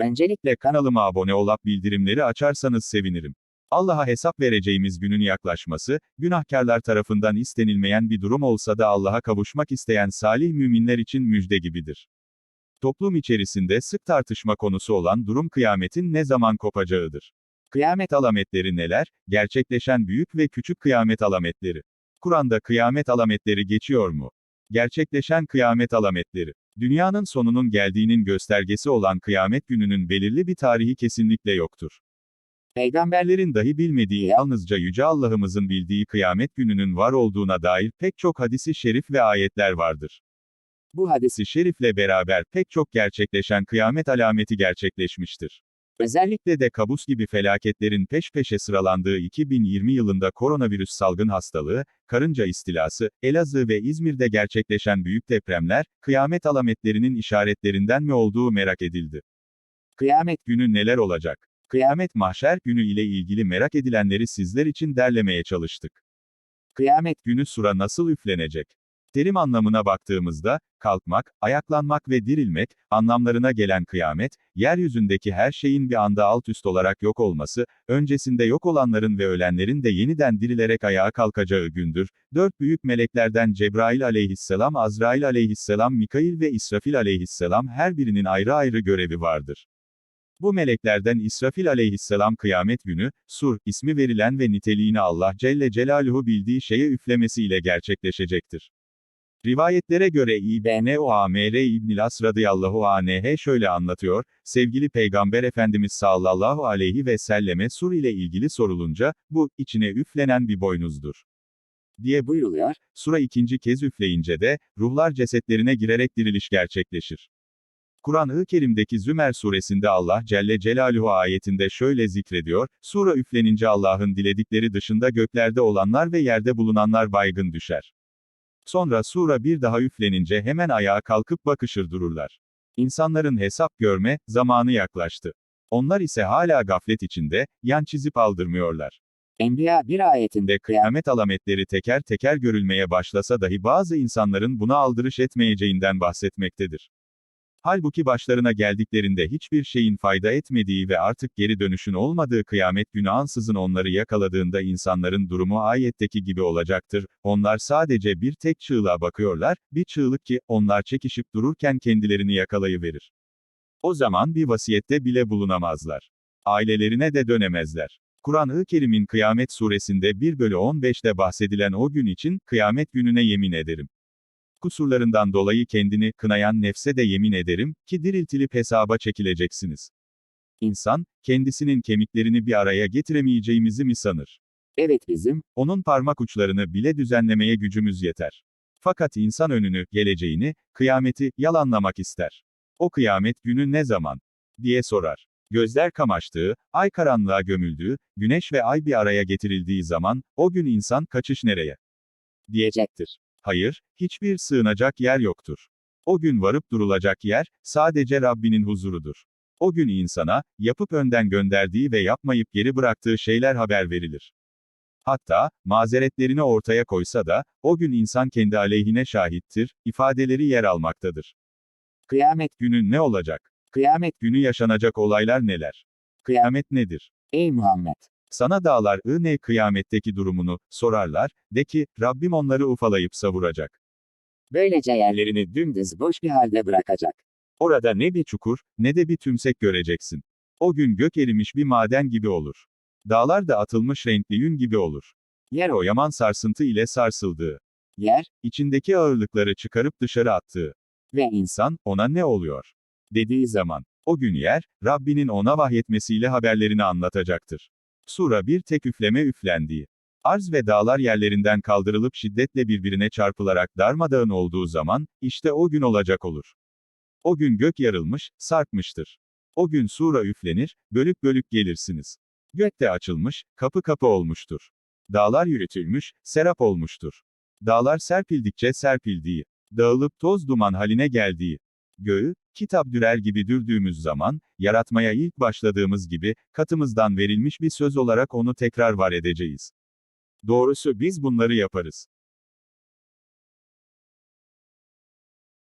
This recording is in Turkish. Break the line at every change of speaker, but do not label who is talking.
Öncelikle kanalıma abone olup bildirimleri açarsanız sevinirim. Allah'a hesap vereceğimiz günün yaklaşması, günahkarlar tarafından istenilmeyen bir durum olsa da Allah'a kavuşmak isteyen salih müminler için müjde gibidir. Toplum içerisinde sık tartışma konusu olan durum kıyametin ne zaman kopacağıdır. Kıyamet alametleri neler? Gerçekleşen büyük ve küçük kıyamet alametleri. Kur'an'da kıyamet alametleri geçiyor mu? Gerçekleşen kıyamet alametleri. Dünyanın sonunun geldiğinin göstergesi olan kıyamet gününün belirli bir tarihi kesinlikle yoktur. Peygamberlerin dahi bilmediği yalnızca Yüce Allah'ımızın bildiği kıyamet gününün var olduğuna dair pek çok hadisi şerif ve ayetler vardır. Bu hadisi şerifle beraber pek çok gerçekleşen kıyamet alameti gerçekleşmiştir. Özellikle de kabus gibi felaketlerin peş peşe sıralandığı 2020 yılında koronavirüs salgın hastalığı, karınca istilası, Elazığ ve İzmir'de gerçekleşen büyük depremler, kıyamet alametlerinin işaretlerinden mi olduğu merak edildi. Kıyamet günü neler olacak? Kıyamet mahşer günü ile ilgili merak edilenleri sizler için derlemeye çalıştık. Kıyamet günü sura nasıl üflenecek? Terim anlamına baktığımızda, kalkmak, ayaklanmak ve dirilmek, anlamlarına gelen kıyamet, yeryüzündeki her şeyin bir anda alt üst olarak yok olması, öncesinde yok olanların ve ölenlerin de yeniden dirilerek ayağa kalkacağı gündür. Dört büyük meleklerden Cebrail aleyhisselam, Azrail aleyhisselam, Mikail ve İsrafil aleyhisselam her birinin ayrı ayrı görevi vardır. Bu meleklerden İsrafil aleyhisselam kıyamet günü, Sur, ismi verilen ve niteliğini Allah Celle Celaluhu bildiği şeye üflemesiyle gerçekleşecektir. Rivayetlere göre İBN Uamr İbnil As radıyallahu anh şöyle anlatıyor, sevgili Peygamber Efendimiz sallallahu aleyhi ve selleme sur ile ilgili sorulunca, bu, içine üflenen bir boynuzdur. Diye buyruluyor, sura ikinci kez üfleyince de, ruhlar cesetlerine girerek diriliş gerçekleşir. Kur'an-ı Kerim'deki Zümer suresinde Allah Celle Celaluhu ayetinde şöyle zikrediyor, sura üflenince Allah'ın diledikleri dışında göklerde olanlar ve yerde bulunanlar baygın düşer. Sonra sura bir daha üflenince hemen ayağa kalkıp bakışır dururlar. İnsanların hesap görme, zamanı yaklaştı. Onlar ise hala gaflet içinde, yan çizip aldırmıyorlar. Enbiya bir ayetinde kıyamet alametleri teker teker görülmeye başlasa dahi bazı insanların buna aldırış etmeyeceğinden bahsetmektedir. Halbuki başlarına geldiklerinde hiçbir şeyin fayda etmediği ve artık geri dönüşün olmadığı kıyamet günü ansızın onları yakaladığında insanların durumu ayetteki gibi olacaktır. Onlar sadece bir tek çığlığa bakıyorlar, bir çığlık ki, onlar çekişip dururken kendilerini yakalayıverir. O zaman bir vasiyette bile bulunamazlar. Ailelerine de dönemezler. Kur'an-ı Kerim'in Kıyamet suresinde 1 bölü 15'te bahsedilen o gün için, kıyamet gününe yemin ederim. Kusurlarından dolayı kendini kınayan nefse de yemin ederim ki diriltilip hesaba çekileceksiniz. İnsan, kendisinin kemiklerini bir araya getiremeyeceğimizi mi sanır? Evet bizim, onun parmak uçlarını bile düzenlemeye gücümüz yeter. Fakat insan önünü, geleceğini, kıyameti, yalanlamak ister. O kıyamet günü ne zaman? diye sorar. Gözler kamaştığı, ay karanlığa gömüldüğü, güneş ve ay bir araya getirildiği zaman, o gün insan kaçış nereye? diyecektir. Hayır, hiçbir sığınacak yer yoktur. O gün varıp durulacak yer, sadece Rabbinin huzurudur. O gün insana, yapıp önden gönderdiği ve yapmayıp geri bıraktığı şeyler haber verilir. Hatta, mazeretlerini ortaya koysa da, o gün insan kendi aleyhine şahittir, ifadeleri yer almaktadır. Kıyamet günü ne olacak? Kıyamet günü yaşanacak olaylar neler? Kıyamet nedir? Ey Muhammed! Sana dağlar ı ne kıyametteki durumunu, sorarlar, de ki, Rabbim onları ufalayıp savuracak. Böylece yerlerini dümdüz boş bir halde bırakacak. Orada ne bir çukur, ne de bir tümsek göreceksin. O gün gök erimiş bir maden gibi olur. Dağlar da atılmış renkli yün gibi olur. Yer o yaman sarsıntı ile sarsıldığı. Yer, içindeki ağırlıkları çıkarıp dışarı attığı. Ve insan, ona ne oluyor? Dediği zaman, o gün yer, Rabbinin ona vahyetmesiyle haberlerini anlatacaktır. Sura bir tek üfleme üflendiği. Arz ve dağlar yerlerinden kaldırılıp şiddetle birbirine çarpılarak darmadağın olduğu zaman, işte o gün olacak olur. O gün gök yarılmış, sarkmıştır. O gün sura üflenir, bölük bölük gelirsiniz. Gök de açılmış, kapı kapı olmuştur. Dağlar yürütülmüş, serap olmuştur. Dağlar serpildikçe serpildiği, dağılıp toz duman haline geldiği, göğü, kitap dürer gibi dürdüğümüz zaman, yaratmaya ilk başladığımız gibi, katımızdan verilmiş bir söz olarak onu tekrar var edeceğiz. Doğrusu biz bunları yaparız.